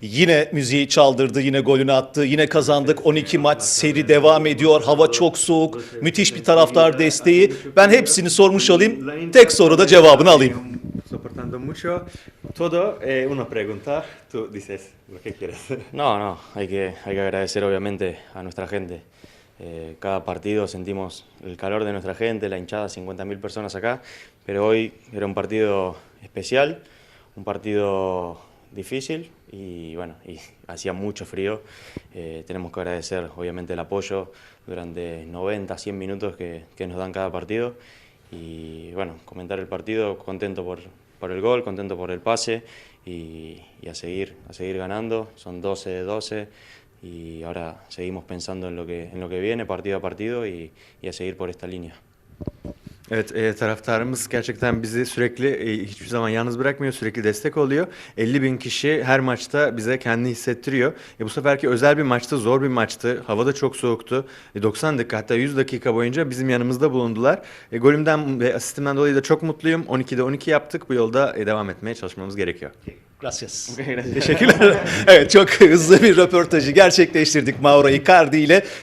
Yine müziği çaldırdı, yine golünü attı, yine kazandık. 12 maç seri devam ediyor. Hava çok soğuk, müthiş bir taraftar desteği. Ben hepsini sormuş olayım. Tek soruda cevabını alayım. Soportando mucho todo, eh, una pregunta, tú dices lo que quieres. No, no, hay que, hay que agradecer obviamente a nuestra gente. Eh, cada partido sentimos el calor de nuestra gente, la hinchada, 50.000 personas acá, pero hoy era un partido especial, un partido difícil y bueno, y hacía mucho frío. Eh, tenemos que agradecer obviamente el apoyo durante 90, 100 minutos que, que nos dan cada partido y bueno, comentar el partido, contento por, por el gol, contento por el pase y, y a seguir, a seguir ganando. Son 12 de 12 y ahora seguimos pensando en lo que, en lo que viene, partido a partido y, y a seguir por esta línea. Evet, e, taraftarımız gerçekten bizi sürekli e, hiçbir zaman yalnız bırakmıyor, sürekli destek oluyor. 50 bin kişi her maçta bize kendini hissettiriyor. E, bu seferki özel bir maçtı, zor bir maçtı. Hava da çok soğuktu. E, 90 dakika hatta 100 dakika boyunca bizim yanımızda bulundular. E, golümden ve asistimden dolayı da çok mutluyum. 12'de 12 yaptık. Bu yolda e, devam etmeye çalışmamız gerekiyor. Gracias. Teşekkürler. evet çok hızlı bir röportajı gerçekleştirdik Mauro Icardi ile.